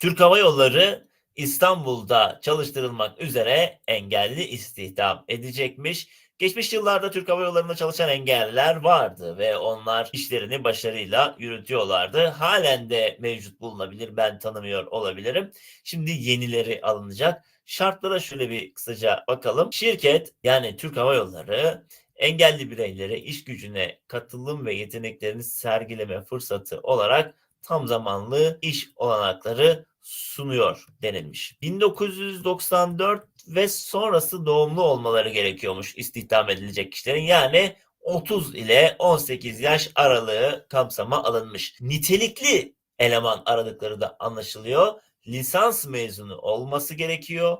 Türk Hava Yolları İstanbul'da çalıştırılmak üzere engelli istihdam edecekmiş. Geçmiş yıllarda Türk Hava Yolları'nda çalışan engelliler vardı ve onlar işlerini başarıyla yürütüyorlardı. Halen de mevcut bulunabilir, ben tanımıyor olabilirim. Şimdi yenileri alınacak. Şartlara şöyle bir kısaca bakalım. Şirket yani Türk Hava Yolları engelli bireylere iş gücüne katılım ve yeteneklerini sergileme fırsatı olarak tam zamanlı iş olanakları sunuyor denilmiş. 1994 ve sonrası doğumlu olmaları gerekiyormuş istihdam edilecek kişilerin. Yani 30 ile 18 yaş aralığı kapsama alınmış. Nitelikli eleman aradıkları da anlaşılıyor. Lisans mezunu olması gerekiyor.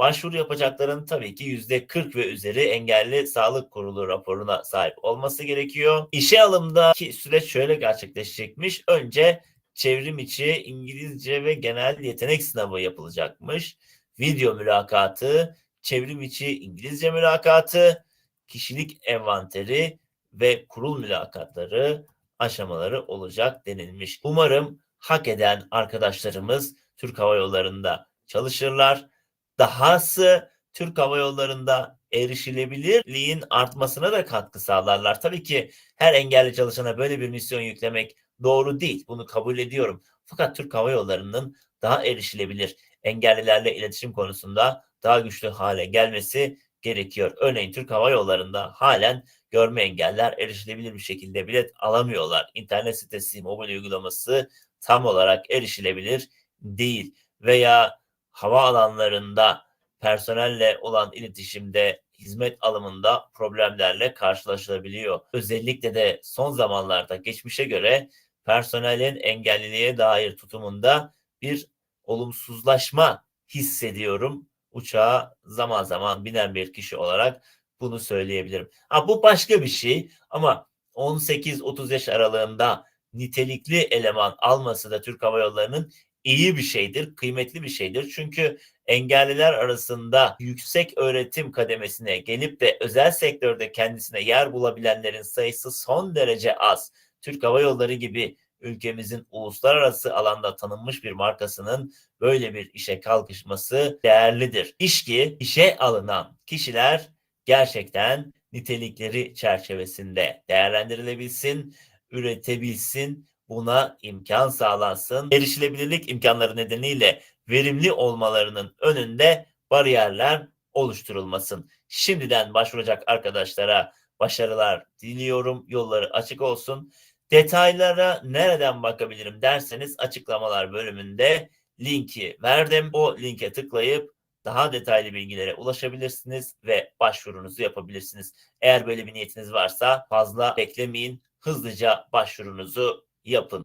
Başvuru yapacakların tabii ki %40 ve üzeri engelli sağlık kurulu raporuna sahip olması gerekiyor. İşe alımdaki süreç şöyle gerçekleşecekmiş. Önce çevrim içi İngilizce ve genel yetenek sınavı yapılacakmış. Video mülakatı, çevrim içi İngilizce mülakatı, kişilik envanteri ve kurul mülakatları aşamaları olacak denilmiş. Umarım hak eden arkadaşlarımız Türk Hava Yolları'nda çalışırlar. Dahası Türk Hava Yolları'nda erişilebilirliğin artmasına da katkı sağlarlar. Tabii ki her engelli çalışana böyle bir misyon yüklemek doğru değil. Bunu kabul ediyorum. Fakat Türk Hava Yolları'nın daha erişilebilir engellilerle iletişim konusunda daha güçlü hale gelmesi gerekiyor. Örneğin Türk Hava Yolları'nda halen görme engeller erişilebilir bir şekilde bilet alamıyorlar. İnternet sitesi, mobil uygulaması tam olarak erişilebilir değil. Veya hava alanlarında personelle olan iletişimde hizmet alımında problemlerle karşılaşılabiliyor. Özellikle de son zamanlarda geçmişe göre personelin engelliliğe dair tutumunda bir olumsuzlaşma hissediyorum. Uçağa zaman zaman binen bir kişi olarak bunu söyleyebilirim. Ha, bu başka bir şey ama 18-30 yaş aralığında nitelikli eleman alması da Türk Hava Yolları'nın iyi bir şeydir, kıymetli bir şeydir. Çünkü engelliler arasında yüksek öğretim kademesine gelip de özel sektörde kendisine yer bulabilenlerin sayısı son derece az. Türk Hava Yolları gibi ülkemizin uluslararası alanda tanınmış bir markasının böyle bir işe kalkışması değerlidir. İş ki işe alınan kişiler gerçekten nitelikleri çerçevesinde değerlendirilebilsin, üretebilsin, buna imkan sağlansın. Erişilebilirlik imkanları nedeniyle verimli olmalarının önünde bariyerler oluşturulmasın. Şimdiden başvuracak arkadaşlara başarılar diliyorum. Yolları açık olsun. Detaylara nereden bakabilirim derseniz açıklamalar bölümünde linki verdim. O linke tıklayıp daha detaylı bilgilere ulaşabilirsiniz ve başvurunuzu yapabilirsiniz. Eğer böyle bir niyetiniz varsa fazla beklemeyin. Hızlıca başvurunuzu yapın.